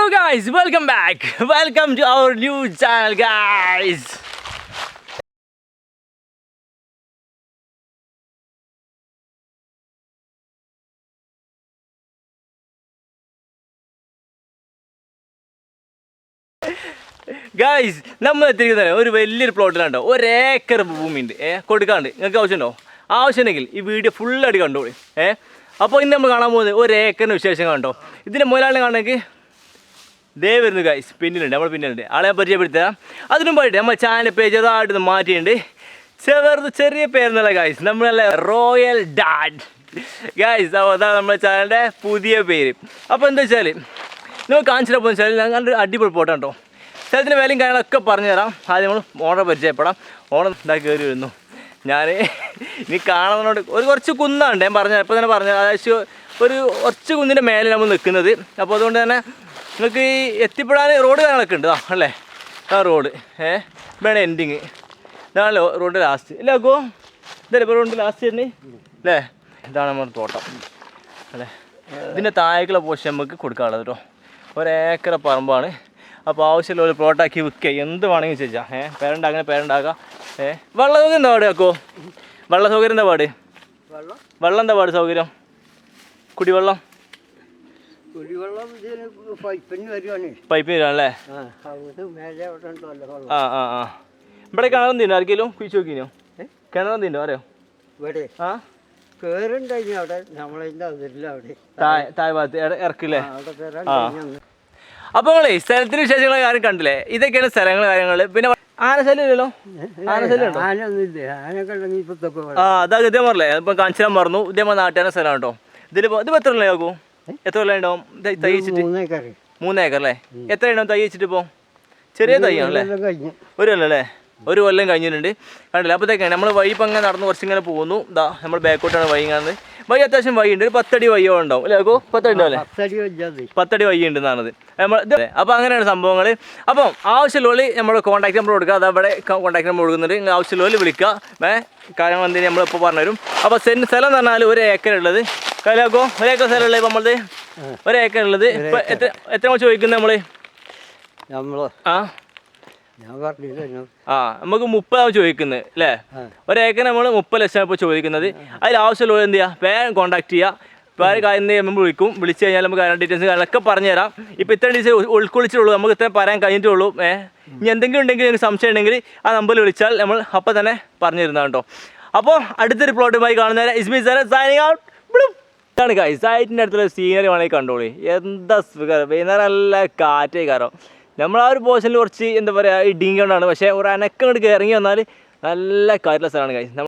Hello guys welcome back welcome to our new channel guys guys നമ്മൾ എത്തിയിരിക്കുന്നത് ഒരു വലിയൊരു പ്ലോട്ടിലുണ്ടോ ഒരേക്കർ ഭൂമിയുണ്ട്. ഏ കൊടുക്കാണ്ട്. നിങ്ങൾക്ക് ആവശ്യമുണ്ടോ? ആവശ്യമുണ്ടെങ്കിൽ ഈ വീഡിയോ ഫുള്ളായിട്ട് കണ്ടോളി. ഏ അപ്പോൾ ഇന്ന് നമ്മൾ കാണാൻ പോകുന്നത് ഒരു ഏക്കറിന് വിശേഷം കണ്ടോ. ഇതിന്റെ മുതലാളി കാണണമെങ്കിൽ ദേ വരുന്നു ഗൈസ് പിന്നിലുണ്ട് നമ്മൾ പിന്നിലുണ്ട്. ആളെ പരിചയപ്പെടുത്താം അതിനും പോയിട്ട് നമ്മൾ ചാനൽ പേജ് അതായിട്ട് മാറ്റിയിട്ടുണ്ട്. ചെറുത് ചെറിയ പേരെന്നല്ല ഗൈസ് നമ്മളല്ല റോയൽ ഡാഡ് ഗൈസ് അതാണ് നമ്മുടെ ചാനലിന്റെ പുതിയ പേര്. അപ്പോൾ എന്താ വെച്ചാൽ നിങ്ങൾ കാണിച്ചിട്ട് പോകുന്ന വെച്ചാൽ ഞങ്ങളുടെ അടിപൊളി പോട്ടോ കേട്ടോ സ്ഥലത്തിന്റെ വിലയും കാര്യങ്ങളൊക്കെ പറഞ്ഞുതരാം. ആദ്യം നമ്മൾ ഓണർ പരിചയപ്പെടാം. ഓണം ഇതാക്കി കയറി വരുന്നു. ഞാൻ ഇനി കാണുന്നതിനോട് ഒരു കുറച്ച് കുന്നുണ്ട് ഞാൻ പറഞ്ഞു ഇപ്പോൾ തന്നെ പറഞ്ഞത്. അതായത് ഒരു കുറച്ച് കുന്നിന്റെ മേലെ നമ്മൾ നിൽക്കുന്നത്. അപ്പോൾ അതുകൊണ്ട് തന്നെ നിങ്ങൾക്ക് ഈ എത്തിപ്പെടാൻ റോഡ് കാര്യങ്ങളൊക്കെ ഉണ്ട്. അല്ലേ? ആ റോഡ്. ഏ? വേണ എൻഡിങ് ഇതാണല്ലോ റോഡ് ലാസ്റ്റ് ഇല്ല അക്കോ ഇതല്ലേ ഇപ്പോൾ റോഡ് ലാസ്റ്റ് തന്നെ അല്ലേ? ഇതാണ് നമ്മുടെ തോട്ടം. അല്ലേ? ഇതിന്റെ താഴേക്കുള്ള പോഷൻ നമുക്ക് കൊടുക്കാനുള്ളത് കേട്ടോ ഒരേക്കറ പറമ്പാണ്. അപ്പോൾ ആവശ്യമുള്ള ഒരു പ്ലോട്ടാക്കി വിൽക്കുക എന്ത് വേണമെങ്കിൽ ചോദിച്ചാൽ ഏ? പേരുണ്ടാക്കാൻ പേരുണ്ടാക്കാം ഏ? വെള്ളം സൗകര്യം എന്താ പാട് അക്കോ വെള്ള സൗകര്യം എന്താ പാട്? വെള്ളം? വെള്ളം എന്താ പാട് സൗകര്യം? കുടിവെള്ളം? കുടിവെള്ളം പൈപ്പിന് വരുവാണ്. പൈപ്പ് വരാണല്ലേ? ആ ആ ആ ഇവിടെ കിണറും തിന്നോ ആർക്കെങ്കിലും കുഴിച്ച് നോക്കിനോ? ഏ? കിണറും തിന്നോ അറിയോ ഇവിടെ? ആ? കേറുണ്ടായിന് അവിടെ നമ്മളതിന്റെ അതിരില്ല അവിടെ. താഴെ ഭാഗത്ത് ഇറക്കില്ലേ? ആ, അപ്പോൾ നമ്മളെ സ്ഥലത്തിന് വിശേഷങ്ങൾ കാര്യം കണ്ടില്ലേ? ഇതൊക്കെയാണ് സ്ഥലങ്ങൾ കാര്യങ്ങൾ പിന്നെ ആനശല്യം ഇല്ലല്ലോ? ആനശല്യം ഉണ്ടോ? ആനൊന്നുമില്ല ആനൊക്കെ ഉണ്ടെങ്കിൽ ഇപ്പൊ തൊക്കെ ആ അതാ ഇതേ പറഞ്ഞില്ലേ? ഇപ്പം കാഞ്ചനം മറന്നു. പറഞ്ഞു ഇതേ പറഞ്ഞ നാട്ടുകാരുടെ സ്ഥലമാണ് കേട്ടോ. ഇതിൽ ഇതിപ്പോൾ എത്ര ഉള്ളേ എത്ര കൊല്ലം ഉണ്ടാവും? തൈ മൂന്നേക്കർ വെച്ചിട്ട്? മൂന്ന് ഏക്കർ അല്ലേ എത്ര ഉണ്ടാവും തൈ വെച്ചിട്ട് ഇപ്പോൾ ചെറിയ തൈയാണല്ലേ? ഒരു കൊല്ലം അല്ലേ? ഒരു കൊല്ലം കഴിഞ്ഞിട്ടുണ്ട്. കണ്ടില്ല? അപ്പോഴത്തേക്കാണ് നമ്മൾ വഴി ഇപ്പം അങ്ങനെ നടന്ന് കുറച്ച് ഇങ്ങനെ പോകുന്നു ഇതാ നമ്മൾ ബാക്കോട്ടാണ് വഴി കാണുന്നത് വഴി അത്യാവശ്യം വൈ ഉണ്ട്. ഒരു പത്തടി വയ്യോ ഉണ്ടാവും. അല്ലേ അക്കോ പത്തടി ഉണ്ടാവും പത്തടി വൈ ഉണ്ട് എന്നാണത് നമ്മൾ അപ്പോൾ അങ്ങനെയാണ് സംഭവങ്ങൾ അപ്പം ആവശ്യമുള്ള നമ്മൾ കോൺടാക്ട് നമ്പർ കൊടുക്കുക. അത് അവിടെ കോൺടാക്ട് നമ്പർ കൊടുക്കുന്നുണ്ട്. നിങ്ങൾ ആവശ്യമുള്ള വിളിക്കുക. ഏ കാര്യങ്ങൾ എന്തെങ്കിലും നമ്മളിപ്പോൾ പറഞ്ഞുതരും അപ്പോൾ സെൻ സ്ഥലം എന്ന് പറഞ്ഞാൽ ഒരു ഏക്കർ ഉള്ളത്. കലാക്കോ ഒരു ഏക്കർ സ്ഥലം ഉള്ളത് നമ്മളത് ഒരു ഏക്കർ ഉള്ളത്. ഇപ്പം എത്ര എത്ര നമ്മൾ ചോദിക്കുന്നത് നമ്മൾ നമ്മൾ ആ. ആ നമുക്ക് മുപ്പതാണ് ചോദിക്കുന്നത് അല്ലേ. ഒരേക്കർ നമ്മൾ മുപ്പത് ലക്ഷം ഇപ്പോൾ ചോദിക്കുന്നത്. അതിൽ ആവശ്യമുള്ള എന്ത് ചെയ്യുക വേഗം കോൺടാക്ട് ചെയ്യുക വേറെ കാര്യം നമ്മൾ വിളിക്കും. വിളിച്ചു കഴിഞ്ഞാൽ നമുക്ക് അതിന്റെ ഡീറ്റെയിൽസ് കാര്യങ്ങളൊക്കെ പറഞ്ഞു തരാം ഇപ്പോൾ ഇത്രയും ഡീറ്റെയിൽസ് ഉൾക്കൊള്ളിച്ചുള്ളൂ നമുക്ക് ഇത്രയും പറയാൻ കഴിഞ്ഞിട്ടുള്ളൂ. ഏ? ഇനി എന്തെങ്കിലും ഉണ്ടെങ്കിൽ നിങ്ങൾക്ക് സംശയം ഉണ്ടെങ്കിൽ ആ നമ്പറിൽ വിളിച്ചാൽ നമ്മൾ അപ്പം തന്നെ പറഞ്ഞു തരുന്നതാണ് കേട്ടോ. അപ്പോൾ അടുത്തൊരു പ്ലോട്ടുമായി കാണുന്നവരെ ഇസ്മി സാറെ സൈനിങ് ഔട്ട് ഇതാണ് കായ് സൈറ്റിന്റെ അടുത്തുള്ള സീനറി വേണമെങ്കിൽ കണ്ടോളി. എന്താ സുഖം. വൈകുന്നേരം നല്ല കാറ്റേ കാരണം നമ്മൾ ആ ഒരു പോർഷനിൽ കുറച്ച് എന്താ പറയുക ഇടിയും കൊണ്ടാണ്. പക്ഷേ ഒരു അനക്കം ഇങ്ങോട്ട് ഇറങ്ങി വന്നാൽ നല്ല കാറ്റുള്ള സ്ഥലമാണ് കായ്